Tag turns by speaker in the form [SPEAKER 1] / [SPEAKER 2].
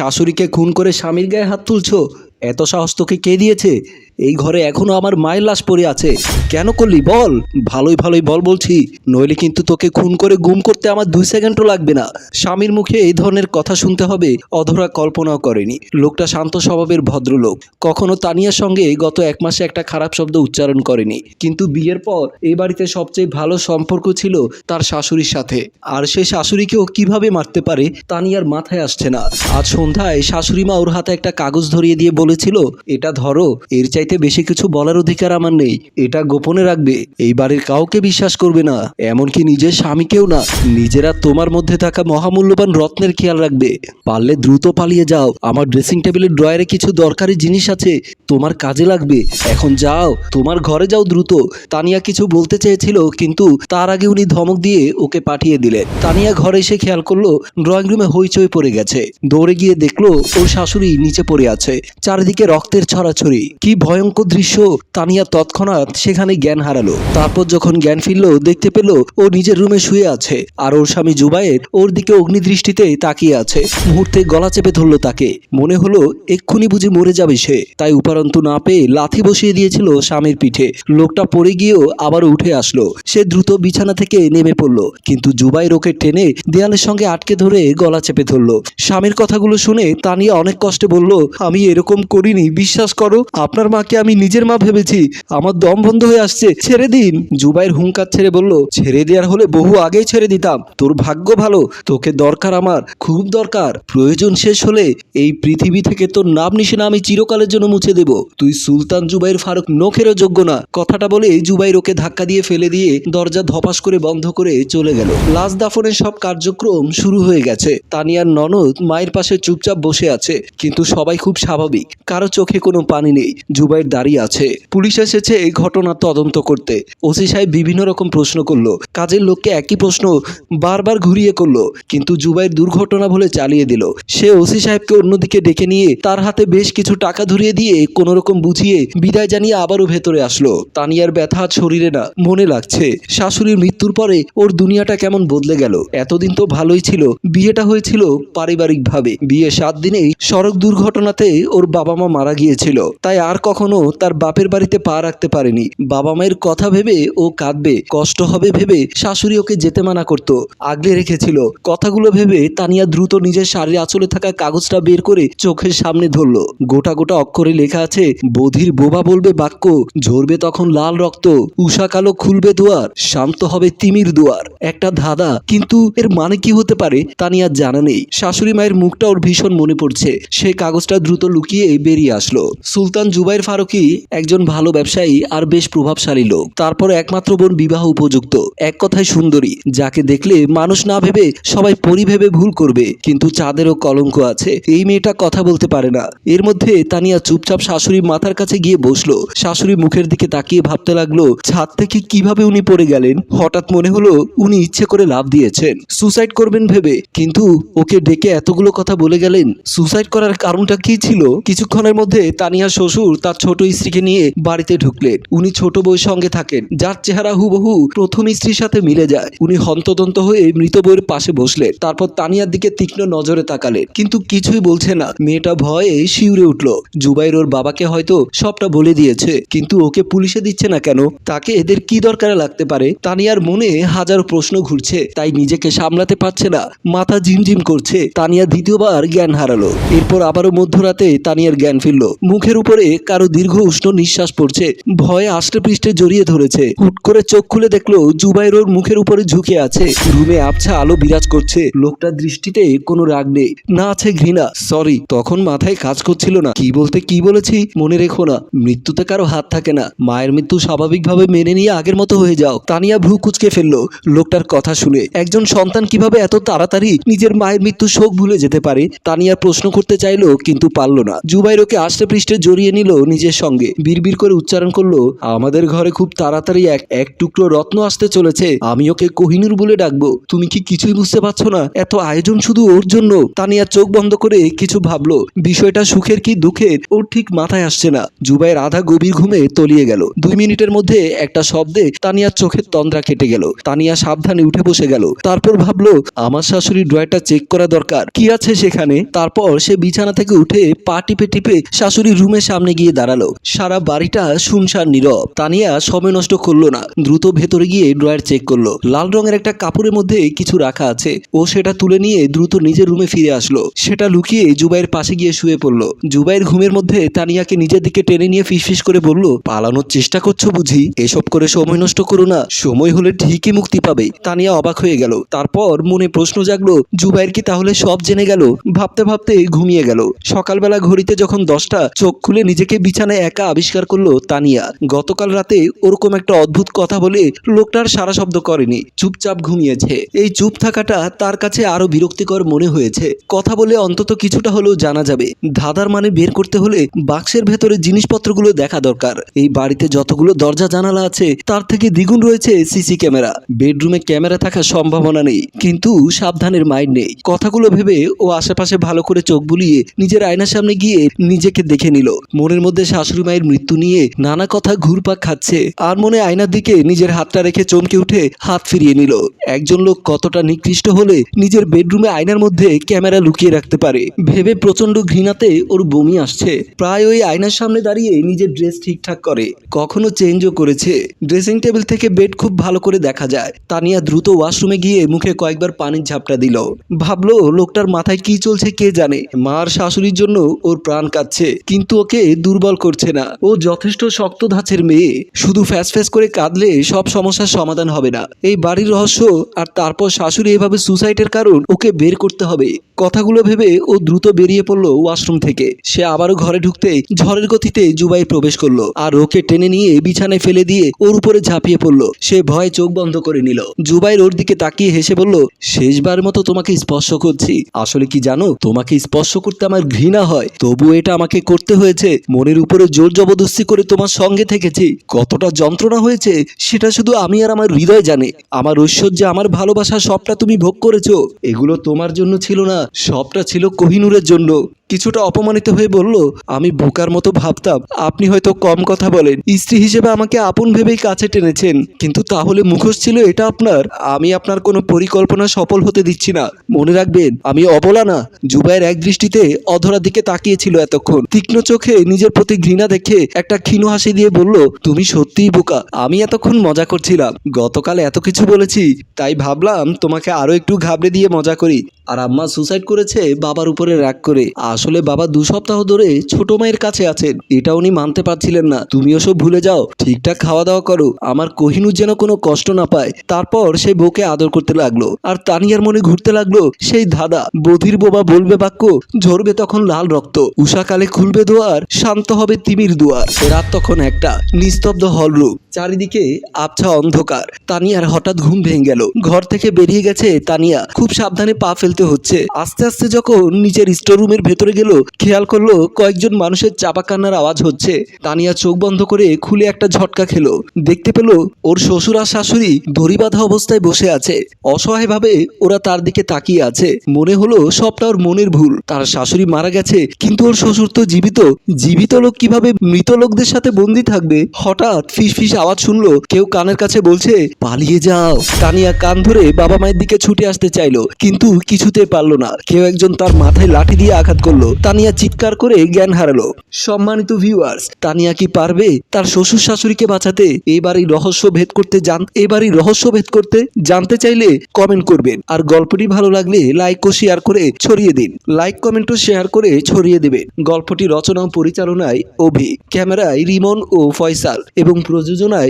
[SPEAKER 1] শাশুড়িকে খুন করে স্বামীর গায়ে হাত তুলছো? এত সাহস তোকে কে দিয়েছে? এই ঘরে এখনও আমার মায়ের লাশ পড়ে আছে। কেন করলি বল? ভালোই ভালোই বল বলছি। নইলে কিন্তু তোকে খুন করে গুম করতে আমার দুই সেকেন্ডও লাগবে না। স্বামীর মুখে এই ধরনের কথা শুনতে হবে, অধরা কল্পনাও করেনি। লোকটা শান্ত স্বভাবের ভদ্রলোক। কখনো তানিয়ার সঙ্গে গত এক মাসে একটা খারাপ শব্দ উচ্চারণ করেনি। কিন্তু বিয়ের পর এই বাড়িতে সবচেয়ে ভালো সম্পর্ক ছিল তার শাশুড়ির সাথে। আর সে শাশুড়িকেও কীভাবে মারতে পারে, তানিয়ার মাথায় আসছে না। আজ সন্ধ্যায় শাশুড়ি মা ওর হাতে একটা কাগজ ধরিয়ে দিয়ে বলেছিল, এটা ধরো, এর চাইতে বেশি কিছু বলার অধিকার আমার নেই, এটা গোপনে রাখবে, এই বাড়ির কাউকে বিশ্বাস করবে না, এমনকি নিজের স্বামীকেও না, নিজেরা তোমার মধ্যে থাকা মহামূল্যবান রত্নের খেয়াল রাখবে, পারলে দ্রুত পালিয়ে যাও, আমার ড্রেসিং টেবিলের ড্রয়ারে কিছু দরকারি জিনিস আছে, তোমার কাজে লাগবে, এখন যাও, তোমার ঘরে যাও দ্রুত। তানিয়া কিছু বলতে চেয়েছিল, কিন্তু তার আগে উনি ধমক দিয়ে ওকে পাঠিয়ে দিলেন। তানিয়া ঘরে এসে খেয়াল করল, ড্রয়িং রুমে হইচই পড়ে গেছে। দৌড়ে গিয়ে দেখল, ওর শাশুড়ি নিচে পড়ে আছে। চারিদিকে রক্তের ছড়াছড়ি। কি ভয়ঙ্কর দৃশ্য! তানিয়া তৎক্ষণাৎ সেখানে জ্ঞান হারালো। তারপর যখন জ্ঞান ফিরল, দেখতে পেল ও নিজের রুমে শুয়ে আছে। আর ওর স্বামী জুবায়ের ওর দিকে অগ্নিদৃষ্টিতে তাকিয়ে আছে। মুহূর্তে গলা চেপে ধরলো তাকে। মনে হলো, এক্ষুনি বুঝি মরে যাবে সে। তাই উপারন্তু না পেয়ে লাথি বসিয়ে দিয়েছিল স্বামীর পিঠে। লোকটা পড়ে গিয়েও আবার উঠে আসলো। সে দ্রুত বিছানা থেকে নেমে পড়ল। কিন্তু জুবাই ওকে টেনে দেয়ালের সঙ্গে আটকে ধরে গলা চেপে ধরলো। স্বামীর কথাগুলো শুনে তানিয়া অনেক কষ্টে বলল, আমি এরকম করিনি, বিশ্বাস করো, আপনার মাকে আমি নিজের মা ভেবেছি। আমার দম বন্ধ হয়ে আসছে, ছেড়ে দিন। জুবাইর হুঙ্কার ছেড়ে বলল, ছেড়ে দেওয়ার হলে বহু আগেই ছেড়ে দিতাম। তোর ভাগ্য ভালো, তোকে দরকার আমার, খুব দরকার। প্রয়োজন শেষ হলে এই পৃথিবী থেকে তোর নাম নিশানা আমি চিরকালের জন্য মুছে দেব। তুই সুলতান জুবাইর ফারুক নখেরও যোগ্য না। কথাটা বলে জুবাইর ওকে ধাক্কা দিয়ে ফেলে দিয়ে দরজা ধপাস করে বন্ধ করে চলে গেল। লাশ দাফনের সব কার্যক্রম শুরু হয়ে গেছে। তানিয়ার ননদ মায়ের পাশে চুপচাপ বসে আছে, কিন্তু সবাই খুব স্বাভাবিক। কারও চোখে কোনো পানি নেই, জুবাইর দাঁড়িয়ে আছে। পুলিশ এসেছে এই ঘটনা তদন্ত করতে। ওসি সাহেব বিভিন্ন রকম প্রশ্ন করল। কাজের লোককে একই প্রশ্ন বারবার ঘুরিয়ে করল, কিন্তু জুবাইর দুর্ঘটনা বলে চালিয়ে দিল। সে ওসি সাহেবকে অন্যদিকে ডেকে নিয়ে তার হাতে বেশ কিছু টাকা ধরিয়ে দিয়ে কোনো রকম বুঝিয়ে বিদায় জানিয়ে আবারও ভেতরে আসলো। তানিয়ার ব্যথা শরীরে না, মনে লাগছে। শাশুড়ির মৃত্যুর পরে ওর দুনিয়াটা কেমন বদলে গেল। এতদিন তো ভালোই ছিল। বিয়েটা হয়েছিল পারিবারিকভাবে। বিয়ে সাত দিনেই সড়ক দুর্ঘটনাতে ওর বাবা মা মারা গিয়েছিল। তাই আর কখনো তার বাপের বাড়িতে পা রাখতে পারেনি। বাবা মায়ের কথা ভেবে ও কাঁদবে, কষ্ট হবে ভেবে শাশুড়ি ওকে যেতে মানা করতো, আগলে রেখেছিল। কথাগুলো ভেবে তানিয়া দ্রুত নিজের শাড়ির আঁচলে থাকা কাগজটা বের করে চোখের সামনে ধরলো। গোটা গোটা অক্ষরে লেখা আছে, বধির বোবা বলবে বাক্য, ঝরবে তখন লাল রক্ত উষা কালো খুলবে দুয়ার, শান্ত হবে তিমির দুয়ার। একটা ধাঁধা, কিন্তু এর মানে কি হতে পারে তানিয়া জানা নেই। শাশুড়ি মায়ের মুখটা ওর ভীষণ মনে পড়ছে। সে কাগজটা দ্রুত লুকিয়ে বেরিয়ে আসলো। সুলতান জুবাইর ফারুকি একজন ভালো ব্যবসায়ী আর বেশ প্রভাবশালী লোক। তারপর একমাত্র বোন বিবাহ উপযুক্ত। এক কথায় সুন্দরী। যাকে দেখলে মানুষ না ভেবে সবাই পরি ভেবে ভুল করবে। কিন্তু চাঁদেরও কলঙ্ক আছে। এই মেয়েটা কথা বলতে পারে না। এর মধ্যে তানিয়া চুপচাপ শাশুড়ির মাথার কাছে গিয়ে বসল। শাশুড়ি মুখের দিকে তাকিয়ে ভাবতে লাগল, ছাদ থেকে কীভাবে উনি পড়ে গেলেন? হঠাৎ মনে হলো, উনি ইচ্ছে করে লাভ দিয়েছেন। সুসাইড করবেন ভেবে। কিন্তু ওকে ডেকে এতগুলো কথা বলে গেলেন। সুসাইড করার কারণটা কি ছিল? কিছুক্ষণের মধ্যে তানিয়া শ্বশুর তার ছোট স্ত্রীকে নিয়ে বাড়িতে ঢুকলেন। উনি ছোট বউয়ের সঙ্গে থাকেন। যার চেহারা হুবহু প্রথম স্ত্রীর সাথে মিলে যায়। উনি হন্তদন্ত হয়ে মৃত বউয়ের পাশে বসলেন। তারপর তানিয়ার দিকে তীক্ষ্ণ নজরে তাকালেন। কিন্তু কিছুই বলছে না। মেয়েটা ভয়ে শিউরে উঠল। জুবাইর ওর বাবাকে হয়তো সবটা বলে দিয়েছে। কিন্তু ওকে পুলিশে দিচ্ছে না কেন? তাকে এদের কি দরকারে লাগতে পারে? তানিয়ার মনে হাজারো প্রশ্ন ঘুরছে। তাই নিজেকে সামলাতে পারছে না। মাথা ঝিমঝিম করছে। তানিয়া দ্বিতীয়বার জ্ঞান হারালো। এরপর আবারও মধ্যরাতে তানিয়ার জ্ঞান ফিরল। মুখের উপরে কারও দীর্ঘ উষ্ণ নিঃশ্বাস পড়ছে। ভয়ে আষ্টে পৃষ্ঠে জড়িয়ে ধরেছে। হুট করে চোখ খুলে দেখল জুবাইর ওর মুখের উপরে ঝুঁকে আছে। রুমে আবছা আলো বিরাজ করছে। লোকটার দৃষ্টিতে কোনো রাগ নেই। না আছে ঘৃণা। সরি, তখন মাথায় কাজ করছিল না। কি বলতে কি বলেছি মনে রেখো না। মৃত্যুতে কারও হাত থাকে না। মায়ের মৃত্যু স্বাভাবিকভাবে মেনে নিয়ে আগের মতো হয়ে যাও। তানিয়া ভ্রু কুচকে ফেলল। লোকটার কথা শুনে। একজন সন্তান কীভাবে এত তাড়াতাড়ি নিজের মায়ের মৃত্যু শোক ভুলে যেতে পারে? তানিয়া প্রশ্ন করতে চাইলো, কিন্তু পারল না। ওকে আষ্টে পৃষ্ঠে জড়িয়ে নিল নিজের সঙ্গে। বিড়বিড় করে উচ্চারণ করল, আমাদের ঘরে খুব তাড়াতাড়ি এক এক টুকরো রত্ন আসতে চলেছে। আমি ওকে কোহিনুর বলে ডাকবো। তুমি কি কিছুই বুঝতে পারছ না? এত আয়োজন শুধু ওর জন্য? তানিয়া চোখ বন্ধ করে কিছু ভাবলো। বিষয়টা সুখের কি দুঃখের? ওর ঠিক মাথায় আসছে না। জুবাইর আধা গভীর ঘুমে তলিয়ে গেল। দুই মিনিটের মধ্যে একটা শব্দে তানিয়ার চোখের তন্দ্রা কেটে গেল। তানিয়া সাবধানে উঠে বসে গেল। তারপর ভাবলো, আমার শাশুড়ির ড্রয়ারটা চেক করা দরকার। কি আছে সেখানে? তারপর সে বিছানা থেকে উঠে পা টিপে টিপে শাশুড়ির রুমের সামনে গিয়ে দাঁড়াল। সারা বাড়িটা শুনশান নীরব। তানিয়া সময় নষ্ট করল না। দ্রুত ভেতরে গিয়ে ড্রয়ার চেক করল। লাল রঙের একটা কাপড়ের মধ্যে কিছু রাখা আছে। ও সেটা তুলে নিয়ে দ্রুত নিজের রুমে ফিরে আসলো। সেটা লুকিয়ে জুবাইয়ের পাশে গিয়ে শুয়ে পড়ল। জুবাইয়ের ঘুমের মধ্যে তানিয়াকে নিজের দিকে টেনে নিয়ে ফিসফিস করে বলল, পালানোর চেষ্টা করছ বুঝি? এসব করে সময় নষ্ট করো না। সময় হলে ঠিকই মুক্তি পাবে। তানিয়া অবাক হয়ে গেল। তারপর মনে প্রশ্ন জাগলো জুবাইয়ের কি তাহলে সব জেনে গেল? ভাবতে ভাবতে ঘুমিয়ে গেল। সকালবেলা ঘড়িতে যখন দশটা চোখ খুলে নিজেকে বিছানায় একা আবিষ্কার করল তানিয়া। গতকাল রাতে ওরকম একটা অদ্ভুত কথা বলে লোকটার সারা শব্দ করেনি। চুপচাপ ঘুমিয়েছে। এই চুপ থাকাটা তার কাছে আরও বিরক্তিকর মনে হয়েছে। কথা বলে অন্তত কিছুটা হলেও জানা যাবে। ধাঁধার মানে বের করতে হলে বাক্সের ভেতরে জিনিসপত্রগুলো দেখা দরকার। এই বাড়িতে যতগুলো দরজা জানালা আছে, তার থেকে দ্বিগুণ রয়েছে সিসি ক্যামেরা। বেডরুমে ক্যামেরা থাকার সম্ভাবনা নেই, কিন্তু সাবধানের মাইন্ড নেই। কথাগুলো ভেবে ও আশেপাশে ভালো করে চোখ বুলিয়ে নিজের আয়নার সামনে গিয়ে নিজেকে দেখে নিল। মনের মধ্যে শাশুড়ি মায়ের মৃত্যু নিয়ে নানা কথা ঘুরপাক খাচ্ছে। আর মনে আয়নার দিকে নিজের হাতটা রেখে চমকে উঠে হাত ফিরিয়ে নিল। একজন লোক কতটা নিকৃষ্ট হলে নিজের বেডরুমে আয়নার মধ্যে ক্যামেরা লুকিয়ে রাখতে পারে। ভেবে প্রচণ্ড ঘৃণাতে ওর বমি আসছে। প্রায় ওই আয়নার সামনে দাঁড়িয়ে নিজের ড্রেস ঠিকঠাক করে। কখনো চেঞ্জও করেছে। ড্রেসিং টেবিল থেকে বেড খুব ভালো করে দেখা যায়। তানিয়া দ্রুত ওয়াশরুমে গিয়ে মুখে কয়েকবার পানির ঝাপটা দিল। ভাবলো লোকটার মাথায় কি চলছে কে জানে। মার শাশুড়ির জন্য ওর প্রাণ কাঁদছে, কিন্তু ওকে দুর্বল করছে না। ও যথেষ্ট শক্ত ধাঁচের মেয়ে, শুধু ফ্যাস ফ্যাস করে কাঁদলে সব সমস্যার সমাধান হবে না। এই বাড়ির রহস্য আর তারপর শাশুড়ি এভাবে সুসাইডের কারণ ওকে বের করতে হবে। কথাগুলো ভেবে ও দ্রুত বেরিয়ে পড়ল ওয়াশরুম থেকে। সে আবারও ঘরে ঢুকতে ঝড়ের গতিতে জুবাই প্রবেশ করল আর ওকে টেনে নিয়ে বিছানায় ফেলে দিয়ে ওর উপরে ঝাঁপিয়ে পড়ল। সে ভয়ে চোখ বন্ধ করে নিল। জুবাইর ওর দিকে তাকিয়ে হেসে বলল, শেষবার মতো তোমাকে স্পর্শ করছি। আসলে কি জানো, তোমাকে স্পর্শ করতে আমার ঘৃণা হয়। তবু এটা আমাকে করতে হয়েছে। মনের উপরে জোর জবরদস্তি করে তোমার সঙ্গে থেকেছি। কতটা যন্ত্রণা হয়েছে, সেটা শুধু আমি আর আমার হৃদয় জানে। আমার ঐশ্বর্যে, আমার ভালোবাসা সবটা তুমি ভোগ করেছ। এগুলো তোমার জন্য ছিল না, সবটা ছিল কোহিনুরের জন্য। কিছুটা অপমানিত হয়ে বলল, আমি বোকার মতো ভাবতাম, আপনি হয়তো কম কথা বলেন। স্ত্রী হিসেবে আমাকে আপন ভেবেই কাছে টেনেছেন, কিন্তু তাহলে মুখোশ ছিল এটা আপনার? আমি আপনার কোনো পরিকল্পনা সফল হতে দিচ্ছি না। মনে রাখবেন, আমি অবলা না। জুবাইয়ের এক দৃষ্টিতে অধরার দিকে তাকিয়েছিল এতক্ষণ। তীক্ষ্ণ চোখে নিজের প্রতি ঘৃণা দেখে একটা ক্ষীণ হাসি দিয়ে বলল, তুমি সত্যিই বোকা। আমি এতক্ষণ মজা করছিলাম। গতকাল এত কিছু বলেছি, তাই ভাবলাম তোমাকে আরও একটু ঘাবড়ে দিয়ে মজা করি। আর আম্মা সুসাইড করেছে বাবার উপরে রাগ করে। আসলে বাবা দু সপ্তাহ ধরে ছোট মায়ের কাছে আছেন। এটা উনি মানতে পারছিলেন না। তুমি ওসব ভুলে যাও। ঠিকঠাক খাওয়া দাওয়া করো। আমার কোহিনুর যেন কোনো কষ্ট না পায়। তারপর সে বউকে আদর করতে লাগল। আর তানিয়ার মনে ঘুরতে লাগল সেই ধাঁধা। বধির বোবা বলবে বাক্য, ঝরবে তখন লাল রক্ত। উষাকালে খুলবে দোয়ার, শান্ত হবে তিমির দুয়ার। রাত তখন একটা, নিস্তব্ধ হলরুম চারিদিকে আবছা অন্ধকার। তানিয়ার হঠাৎ ঘুম ভেঙে গেল। ঘর থেকে বেরিয়ে গেছে তানিয়া। খুব সাবধানে পা ফেলতে হচ্ছে। আস্তে আস্তে যখন নিচের স্টোররুমের ভেতরে গেল, খেয়াল করল কয়েকজন মানুষের চাপা কান্নার আওয়াজ হচ্ছে। তানিয়া চোখ বন্ধ করে খুলে একটা ঝটকা খেলো। দেখতে পেল, ওর শ্বশুর আর শাশুড়ি দড়ি বাঁধা অবস্থায় বসে আছে। অসহায়ভাবে ওরা তার দিকে তাকিয়ে আছে। মনে হলো সবটা ওর মনের ভুল। তার শাশুড়ি মারা গেছে, কিন্তু ওর শ্বশুর তো জীবিত। জীবিত লোক কীভাবে মৃত লোকদের সাথে বন্দি থাকবে? হঠাৎ ফিস ফিস আওয়াজ শুনলো, কেউ কানের কাছে বলছে, পালিয়ে যাও। তানিয়া কান ধরে বাবা মায়ের দিকে ছুটে আসতে চাইলো, কিন্তু কিছুতে পারল না। কেউ একজন তার মাথায় লাঠি দিয়ে আঘাত করল। তানিয়া চিৎকার করে জ্ঞান হারালো। সম্মানিত ভিউয়ার্স তানিয়া কি পারবে? তার শ্বশুর শাশুড়িকে বাঁচাতে এবারই রহস্য ভেদ করতে জান এবারই রহস্য ভেদ করতে জানতে চাইলে কমেন্ট করবেন। আর গল্পটি ভালো লাগলে লাইক ও শেয়ার করে ছড়িয়ে দিন। লাইক কমেন্ট ও শেয়ার করে ছড়িয়ে দেবেন। গল্পটি রচনা ও পরিচালনায় অভি, ক্যামেরায় রিমন ও ফয়সাল এবং প্রযোজনায়